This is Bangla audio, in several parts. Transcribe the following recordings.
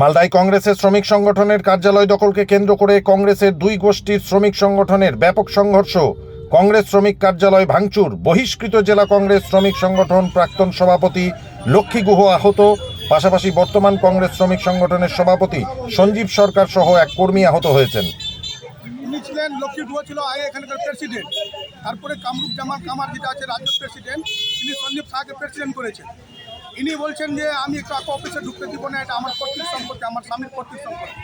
মালদায় কংগ্রেসের শ্রমিক সংগঠনের কার্যালয় দখলকে কেন্দ্র করে কংগ্রেসের দুই গোষ্ঠীর শ্রমিক সংগঠনের ব্যাপক সংঘর্ষ। কংগ্রেস শ্রমিক কার্যালয় ভাঙচুর, বহিষ্কৃত জেলা কংগ্রেস শ্রমিক সংগঠন প্রাক্তন সভাপতি লক্ষ্মী গুহ আহত, পাশাপাশি বর্তমান কংগ্রেস শ্রমিক সংগঠনের সভাপতি সঞ্জীব সরকার সহ এক কর্মী আহত হয়েছেন। ছিলেন লক্ষ্মী গুহ ছিল আগে এখানকার প্রেসিডেন্ট। তারপরে কামরূপ জামান কামার যেটা আছে রাজ্য প্রেসিডেন্ট, তিনি সঞ্জীব শাহকে প্রেসিডেন্ট করেছেন। ইনি বলছেন যে আমি কাকু অফিসে ঢুকতে দিব না, এটা আমার কর্তৃক সম্পত্তি, আমার স্বামীর কর্তৃক সম্পত্তি।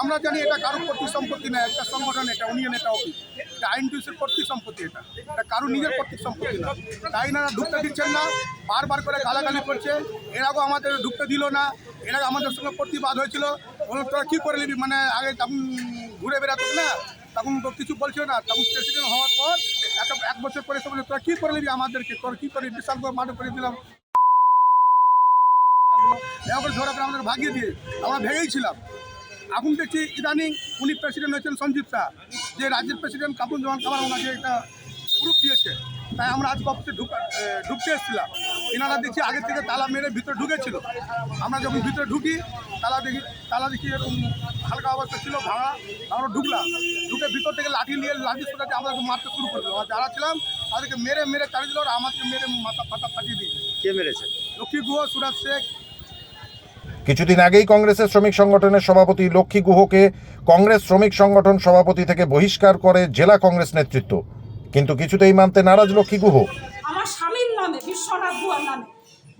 আমরা জানি এটা কারোর কর্তৃক সম্পত্তি না, একটা সংগঠন, এটা ইউনিয়ন এটা অফিস এটা আইন টুইসের কর্তৃক সম্পত্তি এটা। এটা কারোর নিজের কর্তৃক সম্পত্তি না। তাই না ঢুকতে দিচ্ছেন না, বারবার করে গালাগালি করছে। এর আগেও আমাদের ঢুকতে দিল না, এর আগে আমাদের সঙ্গে প্রতিবাদ হয়েছিল। বলল তোরা কী করে নিবি? মানে আগে তখন ঘুরে বেড়াতো না, তখন তো কিছু বলছিল না। তখন প্রেসিডেন্ট হওয়ার পর একটা এক বছর পরে এসে তোরা কী করে নিবি আমাদেরকে? তোরা কী করে বিশাল করে মাঠে করে দিলাম। এবার ধরে করে আমাদের ভাগিয়ে দিয়ে আমরা ভেঙেই ছিলাম। এখন দেখছি ইদানিং উনি প্রেসিডেন্ট হয়েছেন সঞ্জীব শাহ যে রাজ্যের প্রেসিডেন্ট কাপুর জমান কামার ওনাকে একটা গ্রুপ দিয়েছে। তাই আমরা আজকে অফিসে ঢুকা ঢুকতে এসেছিলাম। এনারা দেখছি আগে থেকে তালা মেরে ভিতরে ঢুকেছিল। আমরা যখন ভিতরে ঢুকি তালা দেখি তালা দেখি এরকম হালকা অবস্থা ছিল ভাঙা। আমরা ঢুকলাম। ঢুকে ভিতর থেকে লাঠি নিয়ে লাঠি সোটাতে আমাদেরকে মারতে শুরু করে দিল আর যারা ছিলাম তাদেরকে মেরে মেরে চালিয়ে দিল আর আমাদেরকে মেরে মাথা ফাটা ফাটিয়ে দিয়েছে। কে মেরেছে? লক্ষ্মী গুহ সুরাজ শেখ কিছুদিন আগেই কংগ্রেসের শ্রমিক সংগঠনের সভাপতি লক্ষ্মী গুহকে কংগ্রেস শ্রমিক সংগঠন সভাপতি থেকে বহিষ্কার করে জেলা কংগ্রেস নেতৃত্ব। কিন্তু কিছুতেই মানতে নারাজ লক্ষ্মী গুহ। আমার স্বামীর নামে, বিশ্বনাথ গুহার নামে,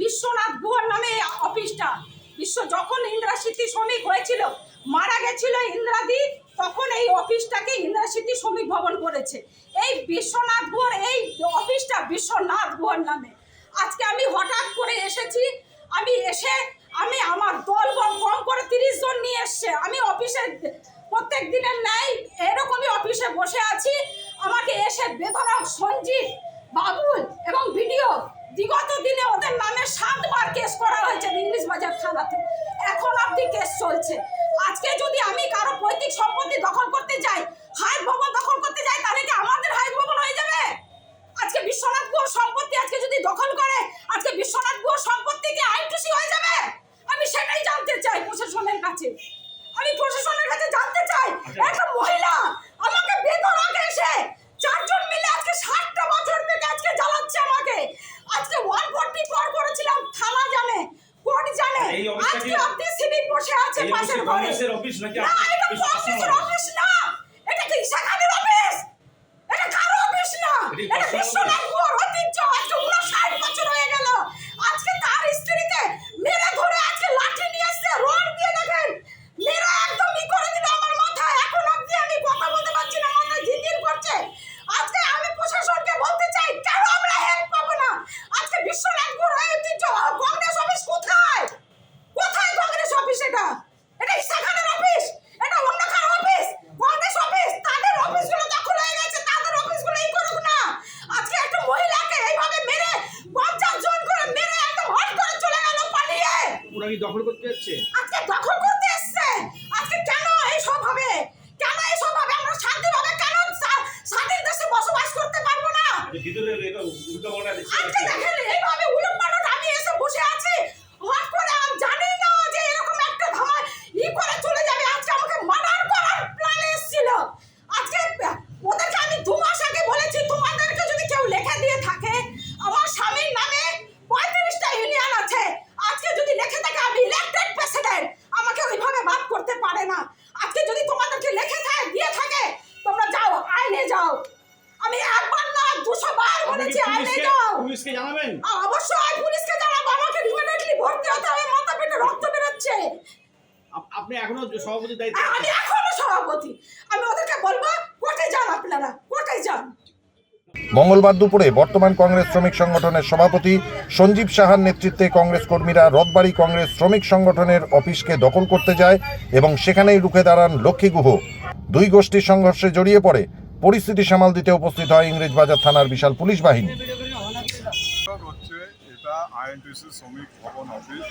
বিশ্বনাথ গুহার নামে অফিসটা। বিশ্ব যখন ইন্দিরা স্মৃতি শ্রমিক হয়েছিল, মারা গেছিল ইন্দ্রাদি তখন এই অফিসটাকে ইন্দিরা স্মৃতি শ্রমিক ভবন করেছে। এই বিশ্বনাথ গুহার, এই অফিসটা বিশ্বনাথ গুহার নামে। আজকে আমি হঠাৎ করে এসেছি, আমি এসে আমি আমার দল কম করে তিরিশ জন নিয়ে এসছে। আমি অফিসে প্রত্যেক দিনের নাই এরকমই অফিসে বসে আছি। আমাকে এসে বেদনা সঞ্জিত বাবুল এবং ভিডিও বিগত দিনে ওদের নামে সাতবার কেস করা হয়েছে ইংলিশ বাজার থানাতে। এখন অবধি কেস চলছে। আজকে যদি আমি কারও পৈতৃক সম্পত্তি দখল করতে যাই হাইট ভবন দখল করতে যাই তাহলে কি আমাদের হাইট ভবন হয়ে যাবে আজকে বিশ্বনাথ গুহ সম্পত্তি আজকে যদি দখল করে আজকে বিশ্বনাথ গুহ সম্পত্তি কি আইনটুসি হয়ে যাবে আমি সেটাই জানতে চাই প্রশাসনের কাছে। আমি প্রশাসনের কাছে জানতে চাই একটা মহিলা আমাকে বেতন আগে এসে চারজন মিলে আজকে ষাটটা বছর থেকে আজকে জ্বালাচ্ছে আমাকে। আজকে ওয়ান ফোর্টি ফোর করেছিলাম থানা জানে কোর্ট জানে। আজকে আপনি সিভিক বসে আছে পাশের ঘরে। না এটা কংগ্রেসের অফিস না। এটা কি খানের অফিস এটা কারও অফিস না। এটা বিশ্বনাথ গুহর ঐতিহ্য আজকে উনষাট বছর হয়ে গেল আজকে তার স্ত্রীকে মেরে ধরে আজকে লাঠি নিয়ে এসছে রড দিয়ে দেখেন মেরে একদম ই করে দিল আমার মাথায় এখন অব্দি আমি কথা বলতে পারছি না মাথায় ঝিনঝিন করছে আজকে আমি প্রশাসনকে বলতে চাই কেন আমরা হেল্প পাবো না আজকে বিশ্বনাথ গুহর ঐতিহ্য কংগ্রেস অফিস কোথায় কোথায় কংগ্রেস অফিস এটা এটা ঈশা খানের অফিস এটা অন্য কারও অফিস কংগ্রেস অফিস তাদের অফিসগুলো দখল হয়ে গেছে তাদের অফিসগুলো এই করুক না আজকে একটা মহিলাকে এইভাবে মেরে পঞ্চাশ জন করে মেরে একদম হট করে চলে গেল পালিয়ে ওরা কি দখল করতে যাচ্ছে আজকে দখল করতে এসছে? আজকে কেন এই সব হবে? কেন এই সব হবে? আমরা শান্তি হবে কেন শান্তির স্বাধীন দেশে বসবাস করতে পারব না? দেখছি আজকে দেখেন এইভাবে উলট পালট আমি এসে বসে আছি হট করে আমি জানি না যে এরকম একটা ধামা ই করে চলে যাবে আজকে আমাকে মার্ডার করার প্ল্যান এসেছিল আজকে ওদেরকে আমি দু মাস আগে বলেছি তোমাদেরকে যদি কেউ লেখা দিয়ে থাকে আমার স্বামীর নামে পঁয়ত্রিশটা ইউনিয়ন আছে আজকে যদি লেখে থাকে আমি ইলেক্টেড প্রেসিডেন্ট আমাকে ওইভাবে বাদ করতে পারে না আজকে যদি তোমাদেরকে লেখে থাকে দিয়ে থাকে তোমরা যাও আইনে যাও আমি একবার না দুশো বার বলেছি আইনে যাও পুলিশকে জানাবেন? অবশ্যই পুলিশকে জানাব। আমাকে ইমিডিয়েটলি ভর্তি হতে হবে মাথা পেটে রক্ত বেরোচ্ছে। আপ- আপনি এখনও সভাপতির দায়িত্ব আমি এখনও সভাপতি। আমি ওদেরকে বলব কোর্টে যান আপনারা কোর্টে যান। মঙ্গলবার দুপুরে বর্তমান কংগ্রেস শ্রমিক সংগঠনের সভাপতি সঞ্জীব সাহার নেতৃত্বে কংগ্রেস কর্মীরা রথবাড়ি কংগ্রেস শ্রমিক সংগঠনের অফিসকে দখল করতে যায় এবং সেখানেই রুখে দাঁড়ান লক্ষ্মী গুহ। দুই গোষ্ঠীর সংঘর্ষে জড়িয়ে পড়ে পরিস্থিতি সামাল দিতে উপস্থিত হয় ইংরেজবাজার থানার বিশাল পুলিশ বাহিনী। হচ্ছে এটা আইএনটিসি শ্রমিক ভবন অফিস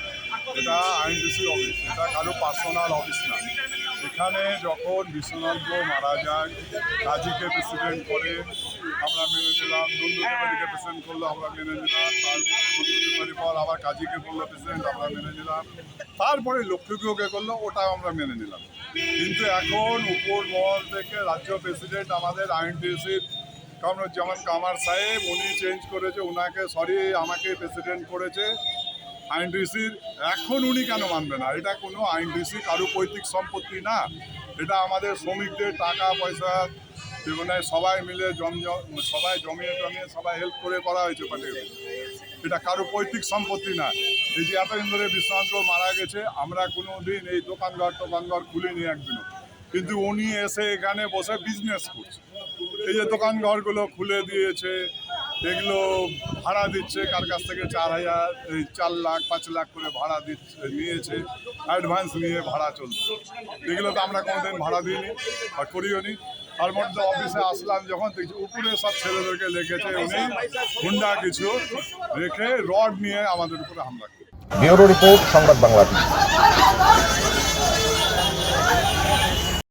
এটা আইএনটিসি অফিস এটা কারও পার্সোনাল অফিস না। এখানে যখন বিশ্বনাথ মারা যায় কাজীকে প্রেসিডেন্ট করে, আমরা মেনে নিলাম নন্দুদেবাড়িকে প্রেসেন্ট করল, আমরা মেনে নিলাম। তারপরে পর আবার কাজীকে করল প্রেসিডেন্ট আমরা মেনে নিলাম। তারপরে লক্ষ্মীকেওকে করল, ওটাও আমরা মেনে নিলাম। কিন্তু এখন উপর মহল থেকে রাজ্য প্রেসিডেন্ট আমাদের আইএনটিসির কামরুজ্জামান কামার সাহেব, উনি চেঞ্জ করেছে ওনাকে সরি আমাকে প্রেসিডেন্ট করেছে। আইনডিসির এখন উনি কেন মানবে না? এটা কোনো আইনডিসি, কারও পৈতৃক সম্পত্তি না। এটা আমাদের শ্রমিকদের টাকা, পয়সা জীবনে সবাই মিলে জম সবাই জমিয়ে জমিয়ে সবাই হেল্প করে করা হয়েছে পার্টির এটা কারও পৈতৃক সম্পত্তি না। এই যে এতদিন ধরে বিশ্রান্ত মারা গেছে, আমরা কোনো দিন এই দোকানঘর টোকানঘর খুলিনি একদিনও। কিন্তু উনি এসে এখানে বসে বিজনেস করছে। এই যে দোকান ঘরগুলো খুলে দিয়েছে, এগুলো ভাড়া দিচ্ছে, কার কাছ থেকে চার হাজার, এই চার লাখ, পাঁচ লাখ করে ভাড়া দিচ্ছে, নিয়েছে অ্যাডভান্স নিয়ে ভাড়া চলছে। এগুলো তো আমরা কোনোদিন ভাড়া দিইনি আর করিও নি। তার মধ্যে অফিসে আসলাম যখন, দেখছি উপরে সব ছেলেদেরকে লেগেছে উনি হুন্ডা কিছু রেখে রড নিয়ে আমাদের উপরে হামলা করে ব্যুরো রিপোর্ট, সংবাদ বাংলাদেশ